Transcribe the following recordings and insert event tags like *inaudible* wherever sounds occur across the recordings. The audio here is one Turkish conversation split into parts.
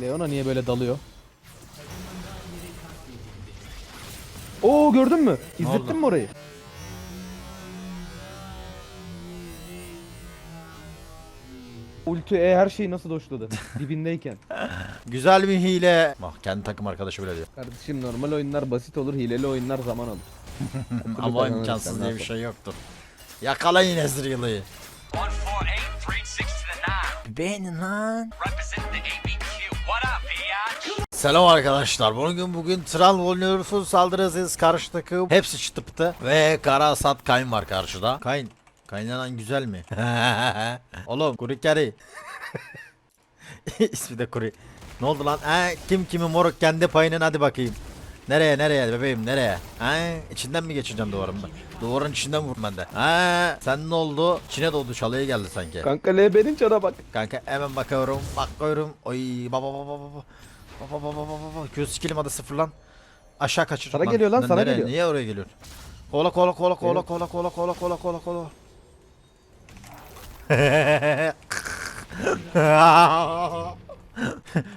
Leona niye böyle dalıyor? Oo gördün mü? İzlettin mi orayı? Ulti E her şeyi nasıl doşladı? *laughs* Dibindeyken. Güzel bir hile. Bak kendi takım arkadaşı böyle diyor. Kardeşim normal oyunlar basit olur, hileli oyunlar zaman alır. *laughs* Ama imkansız diye bir şey yoktur. Yakalayın Ezreal'ı. 148, 360 to the 9. Beğenin lan. Selam arkadaşlar. Bugün bugün Tral oynuyoruz. Saldırı hızıyız. Karşı takım. Hepsi çıtıptı. Ve Kara Sat Kayn var karşıda. Kayn. Kaynanan güzel mi? *laughs* Oğlum kuru kari. *laughs* İsmi de kuru. Ne oldu lan? He, kim kimi moruk kendi payının hadi bakayım. Nereye nereye bebeğim nereye? He, içinden mi geçeceğim duvarın ben? Duvarın içinden vurdum ben de. He, sen ne oldu? Çin'e doğdu çalıya geldi sanki. Kanka LB'nin çara bak. Kanka hemen bakıyorum. Bakıyorum. Oy baba baba baba baba. Baba baba baba. Göz skillim adı sıfır lan. Aşağı kaçır. Sana geliyor lan, sana nereye? geliyor. Niye oraya geliyor? Kola kola kola kola kola kola kola kola kola kola.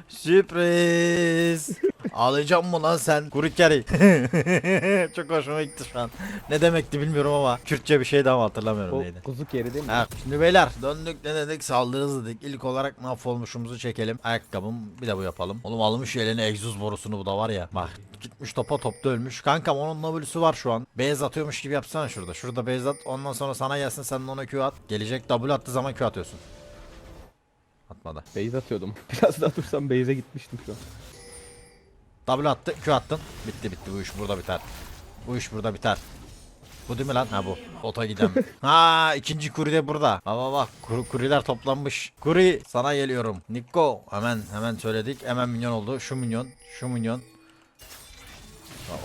Sürpriz. Ağlayacağım mı lan sen? Kuru keri. *laughs* Çok hoşuma gitti şu an. Ne demekti bilmiyorum ama Kürtçe bir şeydi ama hatırlamıyorum O neydi. kuzu keri değil mi? Ha, şimdi beyler döndük ne dedik saldırırız dedik. İlk olarak mahvolmuşumuzu çekelim. Ayakkabım bir de bu yapalım. Oğlum almış eline egzoz borusunu bu da var ya. Bak gitmiş topa topta ölmüş. Kankam onun nobülüsü var şu an. Beyaz atıyormuş gibi yapsana şurada. Şurada beyaz at ondan sonra sana gelsin sen de ona Q at. Gelecek W attığı zaman Q atıyorsun. Atmadı. Base atıyordum. *laughs* Biraz daha dursam base'e gitmiştim şu an. W attı Q attın. Bitti bitti bu iş burada biter. Bu iş burada biter. Bu değil mi lan? Ha bu. Ota giden. *laughs* ha ikinci kuri de burada. Baba bak kuru, kuriler toplanmış. Kuri sana geliyorum. Nikko hemen hemen söyledik. Hemen minyon oldu. Şu minyon. Şu minyon.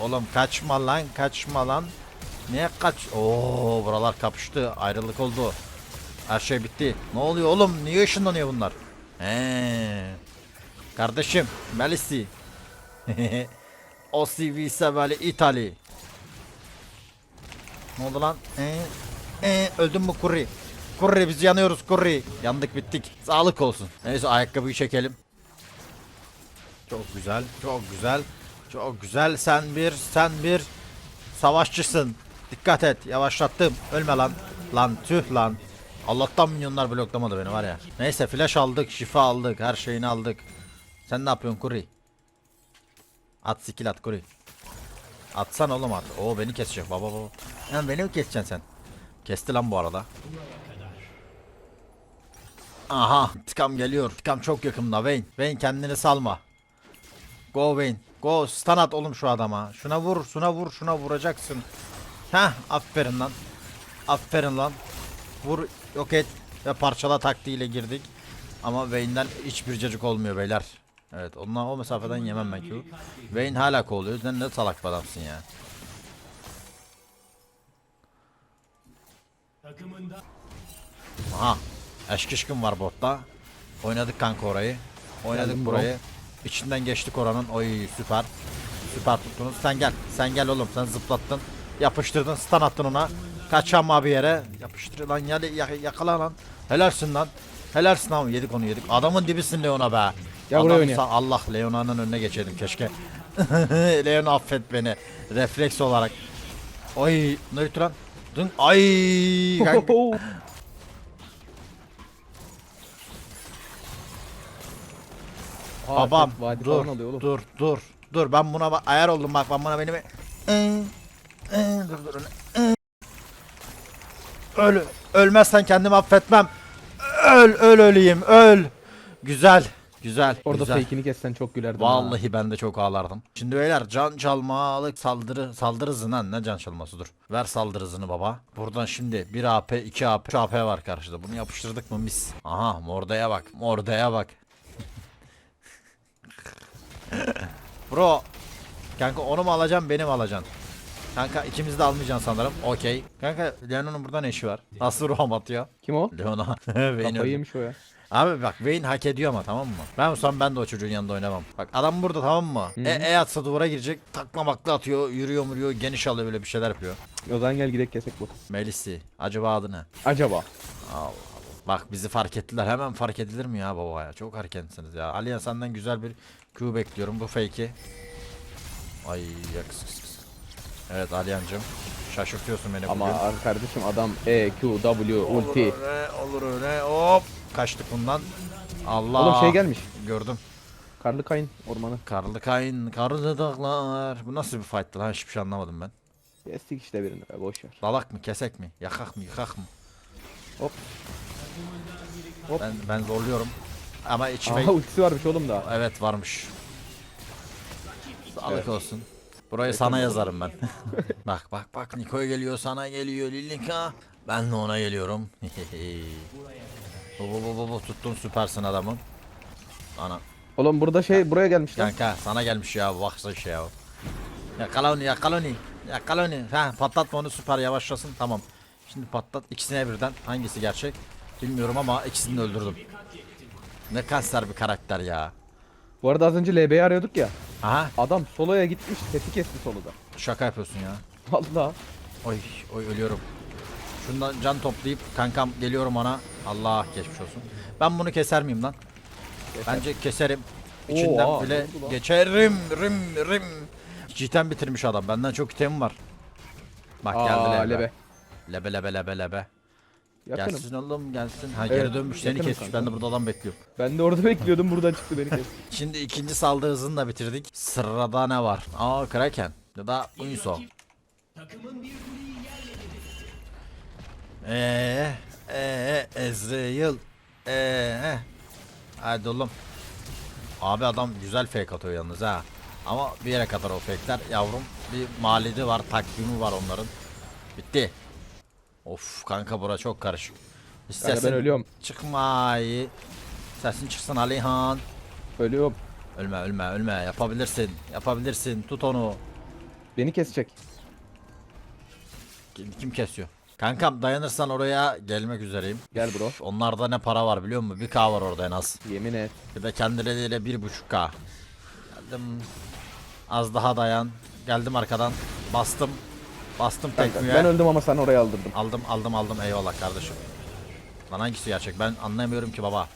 Oğlum kaçma lan kaçma lan. Niye kaç? Oo buralar kapıştı. Ayrılık oldu. Her şey bitti. Ne oluyor oğlum? Niye ışınlanıyor bunlar? He. Kardeşim Melisi. *laughs* o CV Sevali İtali. Ne oldu lan? Ee, ee, öldün mü Kurri? Kurri biz yanıyoruz Kurri. Yandık bittik. Sağlık olsun. Neyse ayakkabıyı çekelim. Çok güzel. Çok güzel. Çok güzel. Sen bir sen bir savaşçısın. Dikkat et. Yavaşlattım. Ölme lan. Lan tüh lan. Allah'tan minyonlar bloklamadı beni var ya. Neyse flash aldık, şifa aldık, her şeyini aldık. Sen ne yapıyorsun Kuri? At skill at Kuri. Atsan oğlum at. Oo beni kesecek baba baba. Lan beni mi keseceksin sen? Kesti lan bu arada. Aha Tikam geliyor. Tikam çok yakında Vayne. Vayne kendini salma. Go Vayne. Go stun at oğlum şu adama. Şuna vur şuna vur şuna vuracaksın. Heh aferin lan. Aferin lan. Vur yok et ve parçala taktiğiyle girdik. Ama Vayne'den hiçbir cacık olmuyor beyler. Evet ondan o mesafeden yemem ben Q. Vayne hala kovalıyor. Sen ne salak bir adamsın ya. Aha. Eşkışkın var botta. Oynadık kanka orayı. Oynadık Geldim burayı. İçinden geçtik oranın. Oy süper. Süper tuttunuz. Sen gel. Sen gel oğlum. Sen zıplattın. Yapıştırdın. Stun attın ona. Kaçama bir yere. Yapıştır lan. Ya- yakala lan. Helalsin lan. Helalsin lan. Yedik onu yedik. Adamın dibisin Leona be. Ya buraya oynayalım. Allah Leona'nın önüne geçelim keşke. *laughs* Leona affet beni. Refleks olarak. Yuttu lan? Dın. Ay. *laughs* Babam vadi dur falan alıyor oğlum. dur dur dur ben buna bak ayar oldum bak ben buna benim ee, dur dur öl ölmezsen kendimi affetmem öl öl öleyim öl güzel güzel Orada güzel. fake'ini kessen çok gülerdim. ha. Vallahi ben de çok ağlardım. Şimdi beyler can çalmalık saldırı saldırı hızı lan ne can çalması dur. Ver saldırı hızını baba. Buradan şimdi 1 AP 2 AP 3 AP var karşıda. Bunu yapıştırdık mı mis. Aha mordaya bak mordaya bak. *laughs* Bro. Kanka onu mu alacağım beni mi alacaksın? Kanka ikimiz de almayacaksın sanırım. Okey. Kanka Leona'nın burada ne işi var? Nasıl roam atıyor? Kim o? Leona. *laughs* Kafayı yemiş o ya. Abi bak Vayne hak ediyor ama tamam mı? Ben olsam ben de o çocuğun yanında oynamam. Bak adam burada tamam mı? E, e atsa duvara girecek. Takma bakla atıyor. Yürüyor muruyor. Geniş alıyor böyle bir şeyler yapıyor. O zaman gel gidelim kesek bu. Melisi. Acaba adı ne? Acaba. Allah. Bak bizi fark ettiler. Hemen fark edilir mi ya baba ya? Çok erkensiniz ya. Aliye senden güzel bir Q bekliyorum. Bu fake'i. Ay ya kıs kıs kıs. Evet Aliyancım. Şaşırtıyorsun beni Ama bugün. ar- kardeşim adam E, Q, W, ulti. Olur öyle, olur öyle. Hop. Kaçtık bundan. Allah. Oğlum şey gelmiş. Gördüm. Karlı kayın ormanı. Karlı kayın, karlı dağlar. Bu nasıl bir fight'tı lan? Hiçbir şey anlamadım ben. Kestik işte birini be boş ver. Dalak mı, kesek mi, yakak mı, yıkak mı? Hop. Hop. Ben, ben zorluyorum. Ama içime... Aha ultisi varmış oğlum da. Evet varmış. Sağlık olsun. Burayı sana yazarım ben. *laughs* bak bak bak Niko geliyor sana geliyor Lilika. Ben de ona geliyorum. *laughs* bu bu bu bu bu tuttum süpersin adamım. Ana Oğlum burada şey buraya gelmiş lan. kanka sana gelmiş ya baksana şey ya. Yakala onu yakala onu. Yakala onu. Ha patlatma onu süper yavaşlasın tamam. Şimdi patlat ikisine birden. Hangisi gerçek? Bilmiyorum ama ikisini de öldürdüm. Ne kanser bir karakter ya. Bu arada az önce LB'yi arıyorduk ya. Aha Adam soloya gitmiş sesi kesti soloda. şaka yapıyorsun ya. Valla. Oy oy ölüyorum. Şundan can toplayıp kankam geliyorum ona. Allah geçmiş olsun. Ben bunu keser miyim lan? Bence keserim. İçinden Oha, bile ne oldu lan? geçerim. Rim rim. Cidden bitirmiş adam. Benden çok itemim var. Bak geldi Aa lebe. lebe. Lebe lebe lebe lebe. Yakınım. Gelsin oğlum gelsin. Ha Evet, geri dönmüş seni yakınım kesmiş. kanka. Ben de burada adam bekliyorum. Ben de orada *laughs* bekliyordum buradan çıktı beni kesti. *laughs* Şimdi ikinci saldığı hızını da bitirdik. Sırada ne var? Aa Kraken. Ya da Unso. Eee eee Ezreal eee Hadi oğlum Abi adam güzel fake atıyor yalnız ha Ama bir yere kadar o fake'ler yavrum Bir malidi var takvimi var onların Bitti Of kanka bura çok karışık Kanka ben ölüyorum. Çıkmayı Sesin çıksın Alihan Ölüyorum. Ölme ölme ölme yapabilirsin yapabilirsin tut onu Beni kesecek. Kim, kim kesiyor? Kankam dayanırsan oraya gelmek üzereyim. Gel bro. Üf, Onlarda ne para var biliyor musun? Bir K var orada en az. Yemin et. Bir de kendileriyle bir buçuk K. Geldim. Az daha dayan. Geldim arkadan. Bastım. Bastım Kanka, ben öldüm ama sen oraya aldırdın. Aldım aldım aldım eyvallah kardeşim. Lan hangisi gerçek ben anlayamıyorum ki baba.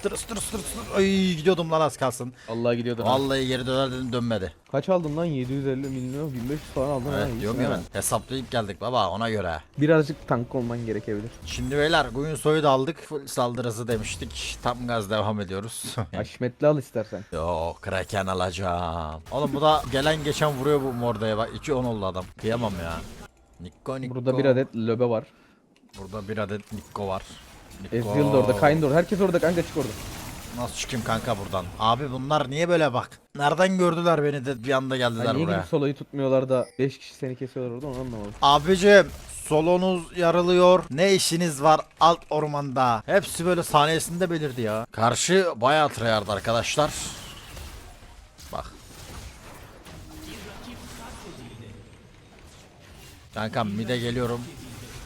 Istır ıstır ıstır ıstır. Ay gidiyordum lan az kalsın. Allah gidiyordu. Vallahi geri döner dedim dönmedi. Kaç aldın lan? 750 milyon, 1500 falan aldın ha. Evet iyisin diyorum ya ben. Hesaplayıp geldik baba ona göre. Birazcık tank olman gerekebilir. Şimdi beyler Guyun soyu da aldık. Full saldırısı demiştik. Tam gaz devam ediyoruz. *laughs* Haşmetli al istersen. Yo Kraken alacağım. Oğlum bu da gelen geçen vuruyor bu mordaya bak. 2-10 oldu adam. Kıyamam ya. Nikko Nikko. Burada bir adet löbe var. Burada bir adet Nikko var. Ezreal da orada, Kayn da orada. Herkes orada kanka çık orada. Nasıl çıkayım kanka buradan? Abi bunlar niye böyle bak? Nereden gördüler beni de bir anda geldiler Hani niye buraya? gidip soloyu tutmuyorlar da 5 kişi seni kesiyorlar orada onu anlamadım. Abicim solonuz yarılıyor. Ne işiniz var alt ormanda? Hepsi böyle saniyesinde belirdi ya. Karşı bayağı tryhard arkadaşlar. Bak. Kankam mide geliyorum.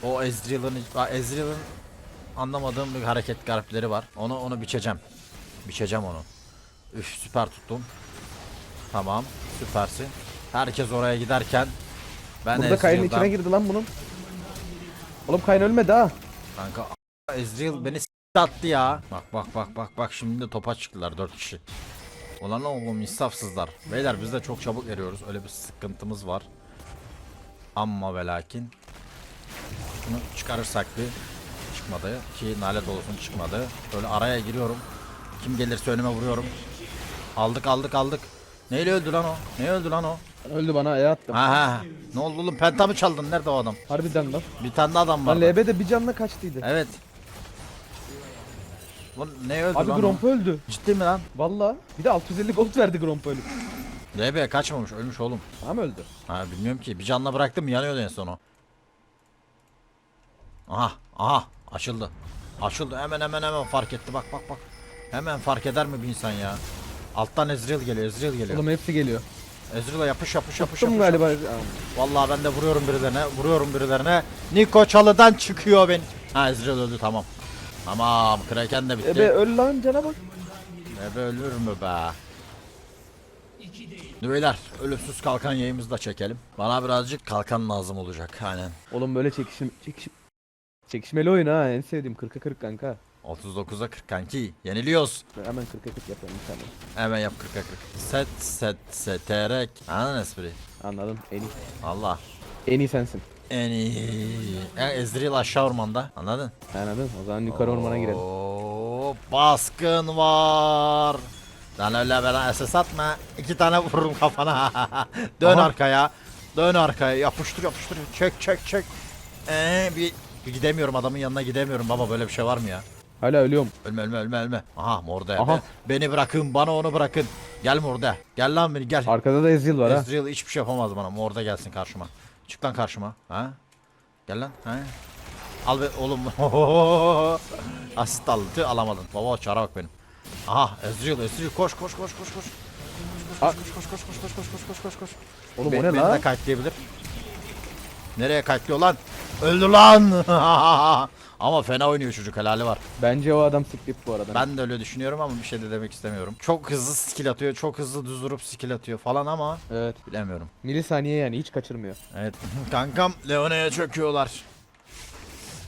O Ezreal'ın Aa, Ezreal'ın anlamadığım bir hareket garipleri var. Onu onu biçeceğim. Biçeceğim onu. Üf süper tuttum. Tamam süpersin. Herkes oraya giderken ben Burada Kayn'ın Ezreal'dan- içine girdi lan bunun. Oğlum Kayn ölmedi ha. Kanka Ezreal beni s- attı ya. Bak bak bak bak bak şimdi de topa çıktılar 4 kişi. Ulan oğlum insafsızlar. Beyler biz de çok çabuk eriyoruz. Öyle bir sıkıntımız var. Amma ve lakin. Şunu çıkarırsak bir çıkmadı ki nalet olsun çıkmadı. Böyle araya giriyorum. Kim gelirse önüme vuruyorum. Aldık aldık aldık. Neyle öldü lan o? Ne öldü lan o? Öldü bana ayağa attım. Ha ha. Ne oldu oğlum? Penta mı çaldın? Nerede o adam? Harbiden lan. Bir tane adam var. Lan LB de bir canla kaçtıydı. Evet. Bu ne öldü Abi lan o? Gromp öldü. Ciddi mi lan? Valla. Bir de 650 gold verdi Gromp ölüp. DB kaçmamış ölmüş oğlum. Tamam öldü. Ha bilmiyorum ki. Bir canla bıraktım yanıyordu en son o. Aha aha açıldı. Açıldı hemen hemen hemen fark etti bak bak bak. Hemen fark eder mi bir insan ya? Alttan Ezreal geliyor Ezreal geliyor. Oğlum hepsi geliyor. Ezreal'a yapış yapış yapış Tuttum yapış. galiba. yapış. Vallahi ben de vuruyorum birilerine vuruyorum birilerine. Niko çalıdan çıkıyor ben. Ha Ezreal öldü tamam. Tamam Kraken de bitti. Ebe öl lan cana bak. Ebe ölür mü be? Beyler ölümsüz kalkan yayımızı da çekelim. Bana birazcık kalkan lazım olacak aynen. Oğlum böyle çekişim çekişim. Çekişmeli oyun ha en sevdiğim 40'a 40 kanka. 39'a 40 kanki. Yeniliyoruz. Hemen 40'a 40 yapıyorum bir tane. Hemen yap 40'a 40. Set set seterek. Anladın espri. Anladım en iyi. Allah. En iyi sensin. En iyi. Yani Ezreal aşağı ormanda. Anladın? Anladın o zaman yukarı ormana girelim. Oo, baskın var. Lan öyle bana SS atma. İki tane vururum kafana. *laughs* Dön Aha. arkaya. Dön arkaya. Yapıştır yapıştır. Çek çek çek. Ee, bir gidemiyorum adamın yanına gidemiyorum baba böyle bir şey var mı ya? Hala ölüyorum. Ölme ölme ölme ölme. Aha morda. Aha. Be- Beni bırakın bana onu bırakın. Gel morda. Gel lan beni gel. Arkada da Ezreal var ha. Ezreal hiçbir şey yapamaz bana. Morda gelsin karşıma. Çık lan karşıma. Ha? Gel lan. Ha? Al be oğlum. Asist aldı. Alamadın. Baba çara bak benim. Aha Ezreal Ezreal koş koş koş koş koş. Aa. Koş koş koş koş koş koş koş koş koş koş. Oğlum Be- o ne beni lan? de kayıtlayabilir. Nereye kayıtlıyor lan? Öldü lan. *laughs* ama fena oynuyor çocuk helali var. Bence o adam siklit bu arada. Ben de öyle düşünüyorum ama bir şey de demek istemiyorum. Çok hızlı skill atıyor, çok hızlı düz durup skill atıyor falan ama Evet. bilemiyorum. Milisaniye yani hiç kaçırmıyor. Evet. *laughs* Kankam Leone'ye çöküyorlar.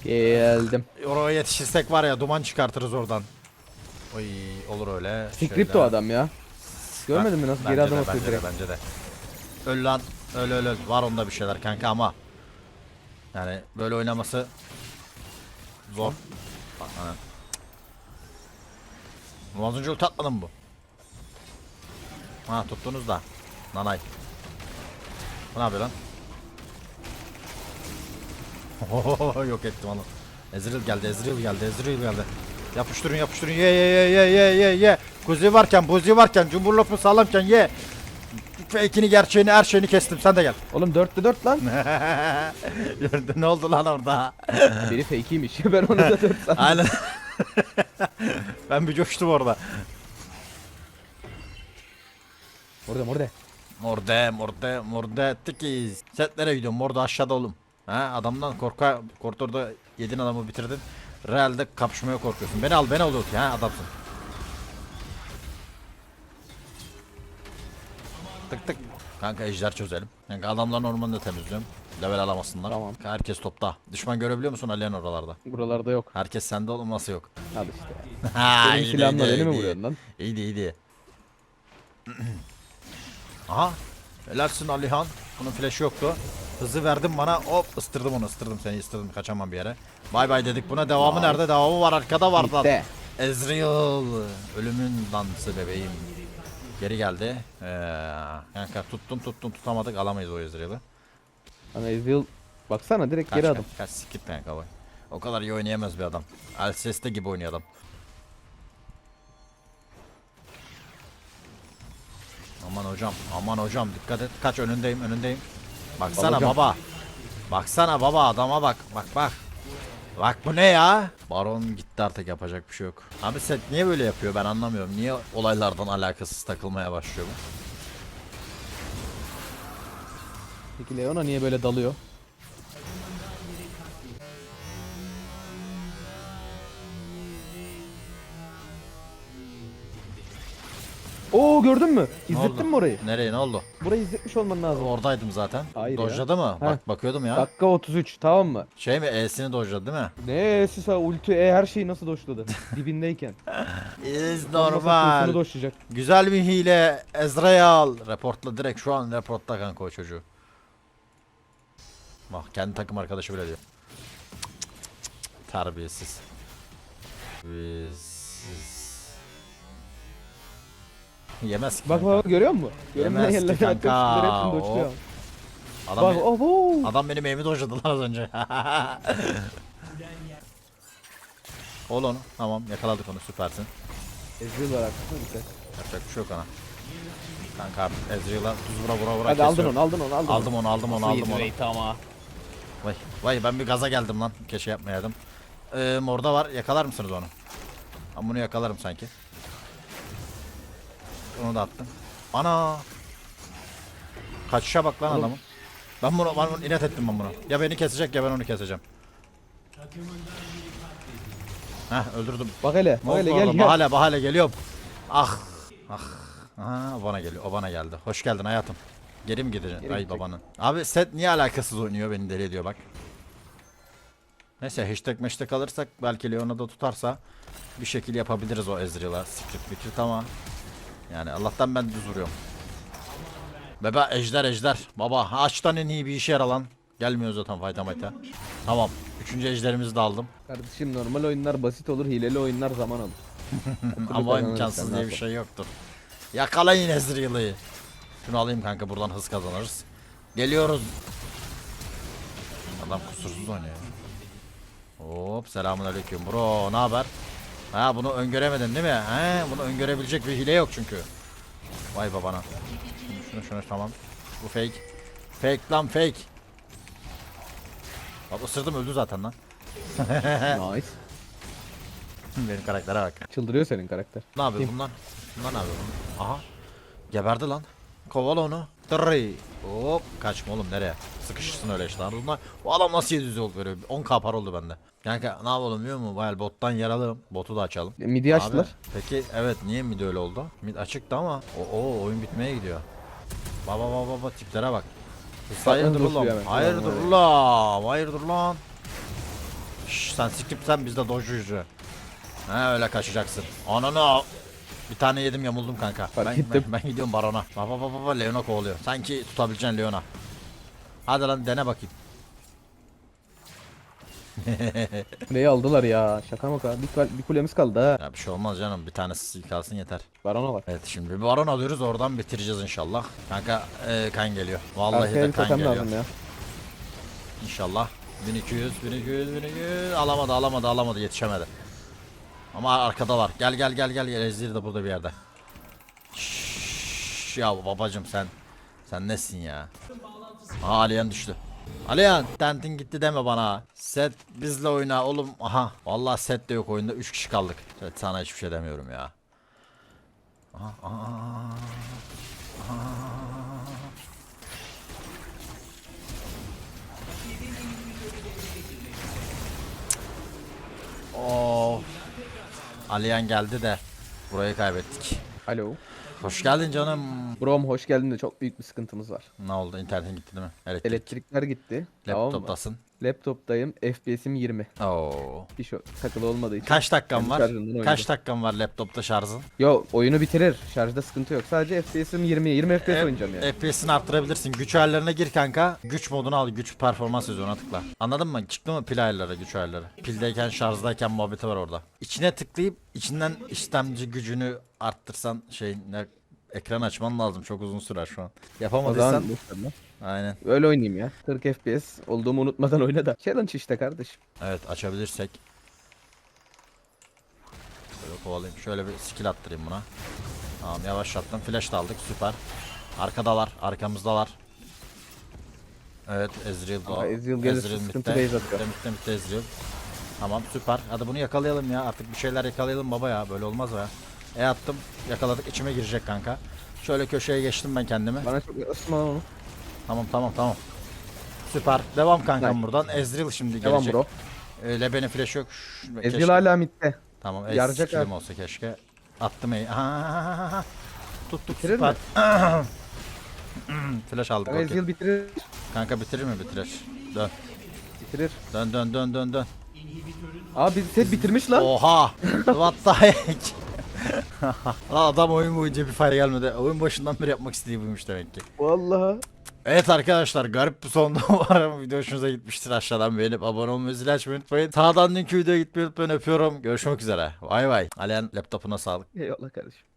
Geldim. Oraya yetişirsek var ya duman çıkartırız oradan. Oy olur öyle. Script Şöyle. o adam ya. Görmedin mi nasıl Bence geri adım de, atıyor bence de, direkt. bence de. Öl lan. Öl öl öl. Var onda bir şeyler kanka ama. Yani böyle oynaması zor. Az önce ulti atmadı mı bu? Ha tuttunuz da. Nanay. Bu ne yapıyor lan? *laughs* Yok ettim onu. Ezreal geldi, Ezreal geldi, Ezreal geldi. Yapıştırın, yapıştırın. Ye ye ye ye ye ye ye. Kuzi varken, buzi varken, cumburloplu sağlamken ye. Fake'ini, gerçeğini, her şeyini kestim. Sen de gel. Oğlum 4'te 4 lan. *laughs* Gördün ne oldu lan orada? *laughs* Biri fake'iymiş. *laughs* ben onu da 4 sandım. Aynen. ben bir coştum orada. Orada orada. Morde, morde, morde, tikiz. Setlere gidiyorum. Morde aşağıda oğlum. Ha adamdan korka, korktorda yedin adamı bitirdin. Realde kapışmaya korkuyorsun. Beni al, beni al ulti, ha adamsın. Tık tık. Kanka ejder çözelim. Kanka adamların ormanını temizliyorum. Level alamasınlar. Tamam. Herkes topta. Düşman görebiliyor musun Aliyan oralarda? Buralarda yok. Herkes sende olması yok. Al işte. *laughs* Ha, Benim silahımla beni mi vuruyorsun lan? İyiydi iyiydi. *clears throat* Aha. Helalsin Alihan. Bunun flash'ı yoktu. Hızı verdim bana. Hop ıstırdım onu ıstırdım seni ıstırdım kaçamam bir yere. Bay bay dedik buna. Devamı nerede? Devamı var arkada var lan. Ezreal. Ölümün dansı bebeğim. Geri geldi. Ee, kanka tuttum tuttum tutamadık alamayız o Ezreal'ı. Ana Ezreal baksana direkt Kaç geri kaç adım. kaç skip kanka bak. O kadar iyi oynayamaz bir adam. Alceste gibi oynuyor adam. Aman hocam, aman hocam dikkat et. Kaç önündeyim, önündeyim. Baksana baba. Baksana baba adama bak. Bak bak. Bak bu ne ya? Baron gitti artık yapacak bir şey yok. Abi set niye böyle yapıyor ben anlamıyorum. Niye olaylardan alakasız takılmaya başlıyor bu? Peki Leona niye böyle dalıyor? Oo gördün mü? Ne oldu? İzlettin mi orayı? Nereye ne oldu? Burayı izletmiş olman lazım. Oradaydım zaten. Hayır ya. Dojladı mı? Bak bakıyordum ya. Dakika 33 tamam mı? Şey mi E'sini dojladı değil mi? Ne Sisa ulti e her şeyi nasıl doşladı? *laughs* Dibindeyken. Is normal. doşlayacak. Güzel bir hile. Ezreal. Reportla direkt şu an reportla kanka o çocuğu. Bak kendi takım arkadaşı bile diyor. Terbiyesiz. Terbiyesiz. Yemez ki Bak bak görüyor musun? Yemez Görünmeyen ki yerlere kanka. atıyor, hepsini. Adam, Bak be- oho. adam benim evimi dojladı lan az önce. *laughs* Ol onu. Tamam yakaladık onu süpersin. Ezreal var arkasında dikkat. Yapacak bir şey yok ana. Kanka Ezreal'a tuz vura vura vura Hadi aldın kesiyorum. onu aldın onu aldın Aldım onu aldım onu aldım onu. ama. Vay vay ben bir gaza geldim lan. Keşke yapmayaydım. Ee, morda var. Yakalar mısınız onu? Ben bunu yakalarım sanki. Onu da attım. Ana. Kaçışa bak lan Oğlum. adamın. Ben bunu, ben bunu inet ettim ben bunu. Ya beni kesecek ya ben onu keseceğim. Heh öldürdüm. Bak hele. Bak hele gel gel. Bahane bahane geliyorum. Ah. Ah. Aha, bana geliyor. O bana geldi. Hoş geldin hayatım. Geri mi gideceksin? Geri Ay gidecek. babanın. Abi set niye alakasız oynuyor beni deli ediyor bak. Neyse hashtag meşte kalırsak belki Leona da tutarsa bir şekil yapabiliriz o Ezreal'a. Script bitirt ama yani Allah'tan ben düz vuruyorum. Bebe ejder ejder. Baba ağaçtan en iyi bir işe yaralan. Gelmiyor zaten fayda mayta. Tamam. Üçüncü ejderimizi de aldım. Kardeşim normal oyunlar basit olur, hileli oyunlar zaman alır. *laughs* Ama imkansız diye bir şey yoktur. Yakalayın Ezreal'ı. Şunu alayım kanka buradan hız kazanırız. Geliyoruz. Adam kusursuz oynuyor. Hop selamun aleyküm bro ne haber? Ha bunu öngöremedin değil mi? He bunu öngörebilecek bir hile yok çünkü. Vay babana. Şunu şunu, tamam. Bu fake. Fake lan fake. Bak ısırdım öldü zaten lan. *laughs* nice. Benim karaktere bak. Çıldırıyor senin karakter. Ne yapıyor bunlar? Bunlar ne yapıyor? Aha. Geberdi lan. Kovala onu. Tırrı. Hop. Kaçma oğlum nereye? Sıkışırsın öyle işte. lan. Bunlar, bu adam nasıl 700 oldu böyle? 10k para oldu bende. Kanka ne yapalım biliyor musun? Bayal bottan yaralım. Botu da açalım. Midi açtılar. Peki evet niye mid öyle oldu? Mid açıktı ama o, o oyun bitmeye gidiyor. Baba baba baba tiplere bak. Hayırdır ulan? Hayırdır ulan? Hayırdır lan? Şşş sen sikip sen bizde dojuyucu. He öyle kaçacaksın. Ananı. Bir tane yedim yamuldum kanka. Ben, ben, ben gidiyorum barona. Baba baba baba Leona kovalıyor. Sanki tutabileceksin Leona. Hadi lan dene bakayım. *laughs* Kuleyi aldılar ya. Şaka maka. Bir, bir kulemiz kaldı ha. Ya bir şey olmaz canım. Bir tanesi kalsın yeter. Barona var. Evet şimdi bir baron alıyoruz oradan bitireceğiz inşallah. Kanka e, kan geliyor. Vallahi Arkaya de kan geliyor. lazım ya. İnşallah. 1200, 1200, 1200. Alamadı, alamadı, alamadı. Yetişemedi. Ama arkadalar. Gel gel gel gel. gel. Ezdir de burada bir yerde. Şşş, ya babacım sen. Sen nesin ya? Aha Aliyan düştü. Aliyan tentin gitti deme bana. Set bizle oyna oğlum. Aha. Vallahi set de yok oyunda. 3 kişi kaldık. Evet sana hiçbir şey demiyorum ya. Aha, aha, Of. Aliyan geldi de burayı kaybettik. Alo. Hoş geldin canım. Brom hoş geldin de çok büyük bir sıkıntımız var. Ne oldu? İnternetin gitti değil mi? Elektrik. Elektrikler gitti. Tamam mı? Laptoptasın. Laptoptayım. FPS'im 20. Oo. Hiç o- takılı olmadığı için. Kaç dakikan Kendi var? Kaç dakikan var laptopta şarjın? Yo oyunu bitirir. Şarjda sıkıntı yok. Sadece FPS'im 20. 20 FPS oynayacağım yani. FPS'ini arttırabilirsin. Güç ayarlarına gir kanka. Güç modunu al. Güç performans yazıyor ona tıkla. Anladın mı? Çıktı mı pil ayarları, güç ayarları? Pildeyken, şarjdayken muhabbeti var orada. İçine tıklayıp içinden işlemci gücünü arttırsan şey ne ekran açman lazım. Çok uzun sürer şu an. Yapamadıysan zaman aynen. Öyle oynayayım ya. 40 FPS olduğumu unutmadan oyna da. Challenge işte kardeşim. Evet açabilirsek. Şöyle kovalayayım. Şöyle bir skill attırayım buna. Tamam yavaşlattım. Flash da aldık. Süper. Arkadalar. Arkamızdalar. Evet Ezreal da. Ezreal gelirse Ezreal sıkıntı base atıyor. Ezreal. Tamam süper. Hadi bunu yakalayalım ya. Artık bir şeyler yakalayalım baba ya. Böyle olmaz ya. E attım. Yakaladık. içime girecek kanka. Şöyle köşeye geçtim ben kendimi. Bana çok yaklaşma lan onu. Tamam tamam tamam. Süper. Devam kankam Nice. buradan. Ezreal şimdi Devam gelecek. bro. Ee, Leben'in flash yok. Şş, Ezreal keşke- hala midde. Tamam. Yaracak Yaracak abi. olsa keşke. Attım iyi. Aha, Tut tut Bitirir süper. mi? *clears throat* flash aldık okey. Ezreal bitirir. Kanka bitirir mi bitirir? Dön. Bitirir. Dön dön dön dön dön. Aa bir set bitirmiş lan. Oha. *laughs* What the heck? Adam oyun boyunca bir fire gelmedi. Oyun başından beri yapmak istediği buymuş demek ki. Vallahi. Evet arkadaşlar garip bir sonda *laughs* var ama video hoşunuza gitmiştir aşağıdan beğenip abone olmayı zil açmayı unutmayın. Sağdan linki videoya gitmeyi unutmayın öpüyorum. Görüşmek üzere. Vay vay. Alen laptopuna sağlık. Eyvallah kardeşim.